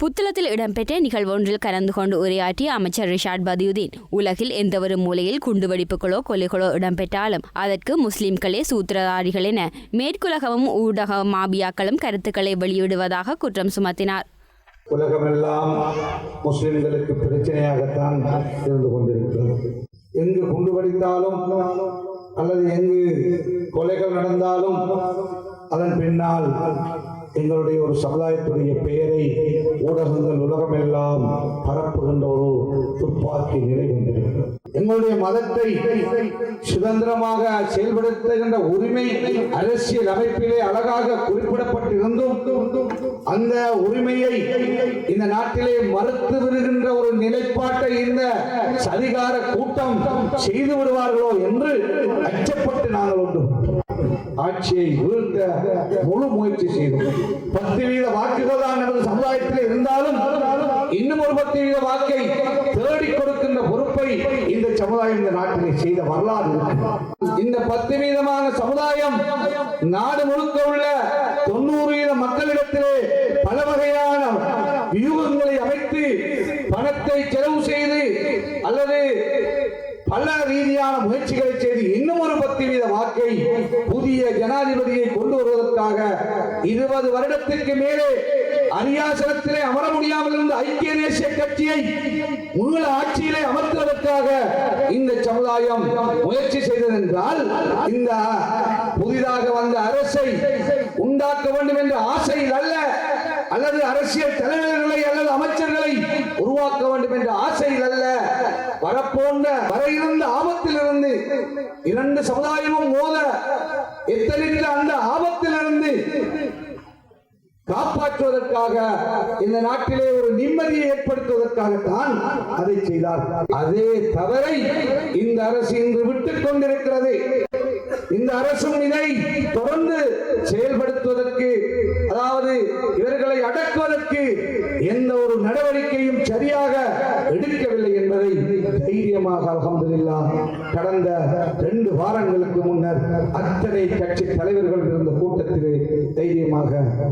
புத்தளத்தில் இடம்பெற்ற நிகழ்வொன்றில் கலந்து கொண்டு உரையாற்றிய அமைச்சர் ரிஷாட் பதியுதீன் உலகில் எந்தவொரு மூலையில் குண்டுவெடிப்புகளோ கொலைகளோ இடம்பெற்றாலும் அதற்கு முஸ்லிம்களே சூத்திரதாரிகள் என மேற்குலகமும் ஊடக மாபியாக்களும் கருத்துக்களை வெளியிடுவதாக குற்றம் சுமத்தினார். உலகமெல்லாம் முஸ்லிம்களுக்கு பிரச்சனையாகத்தான் இருந்து கொண்டிருக்கிறது. எங்கு குண்டு வடித்தாலும் அல்லது எங்கு கொலைகள் நடந்தாலும் அதன் பின்னால் எங்களுடைய ஒரு சமுதாயத்துடைய பெயரை ஊடகங்கள் உலகமெல்லாம் பரப்புகின்ற ஒரு துப்பாக்கி நிலை கொண்டிருக்கிறது. எங்களுடைய மதத்தை சுதந்திரமாக செயல்படுத்துகின்ற உரிமை அரசியல் அமைப்பிலே அழகாக குறிப்பிடப்பட்டிருந்தும் அந்த உரிமையை இந்த நாட்டிலே மறுத்து விடுகின்ற ஒரு நிலைப்பாட்டை இந்த சதிகார கூட்டம் செய்து விடுவார்களோ என்று அச்சப்பட்டு நாங்கள் ஒன்று ஆட்சியை வீழ்த்த முழு முயற்சி செய்தோம். பத்து வீத வாக்குகள் தான் நமது சமுதாயத்தில் இருந்தாலும் இன்னும் ஒரு பத்து வீத வாக்கை தேடி கொடுக்கின்ற பொறுப்பை இந்த சமுதாயம் இந்த நாட்டிலே செய்த வரலாறு இந்த பத்து வீதமான சமுதாயம் நாடு முழுக்க உள்ள தொண்ணூறு வீத மக்களிடத்திலே பல வகையான வியூகங்களை அமைத்து பணத்தை செலவு செய்து அல்லது பல ரீதியான முயற்சிகளை செய்து இன்னும் ஒரு பத்து வீத வாக்கை புதிய ஜனாதிபதியை கொண்டு வருவதற்காக இருபது வருடத்திற்கு மேலே அரியாசனத்திலே அமர முடியாமல் இருந்த ஐக்கிய தேசிய கட்சியை முழு ஆட்சியிலே அமர்த்துவதற்காக இந்த சமுதாயம் முயற்சி செய்தது என்றால் இந்த புதிதாக வந்த அரசை உண்டாக்க வேண்டும் என்ற ஆசையில் அல்ல அல்லது அரசியல் தலைவர்களை அல்லது அமைச்சர்களை உருவாக்க வேண்டும் என்ற ஆசையில் அல்ல வரப்போன்ற வர இருந்த ஆபத்திலிருந்து இரண்டு சமுதாயமும் மோத எத்தனித்த அந்த ஆபத்திலிருந்து காப்பாற்றுவதற்காக இந்த நாட்டிலே ஒரு நிம்மதியை ஏற்படுத்துவதற்காகத்தான் அதை செய்தார். அதே தவறை இந்த அரசு இன்று விட்டுக் கொண்டிருக்கிறது. இந்த அரசும் இதை தொடர்ந்து செயல்படுத்துவதற்கு அதாவது இவர்களை அடக்குவதற்கு எந்த ஒரு நடவடிக்கையும் சரியாக எடுக்கவில்லை. தைரியமாக அலமதுல்லா கடந்த ரெண்டு வாரங்களுக்கு முன்னர் அத்தனை கட்சி தலைவர்கள் இருந்த கூட்டத்திலே தைரியமாக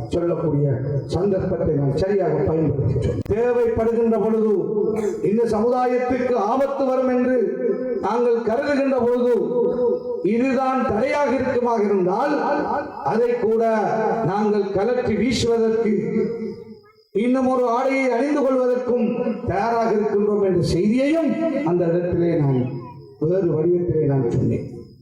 சொல்லக்கூடிய சந்தர்ப்பத்தை நாம் சரியாக பயன்படுத்திட்டோம். தேவைப்படுகின்ற பொழுது இந்த சமுதாயத்திற்கு ஆபத்து வரும் என்று நாங்கள் கருதுகின்ற பொழுது இதுதான் தடையாக இருக்குமாக இருந்தால் அதை கூட நாங்கள் கலற்றி வீசுவதற்கு இன்னும் ஒரு ஆடையை அணிந்து கொள்வதற்கும் தயாராக இருக்கின்றோம் என்ற செய்தியையும் அந்த இடத்திலே நான் வேறு வடிவத்திலே நான் சொன்னேன்.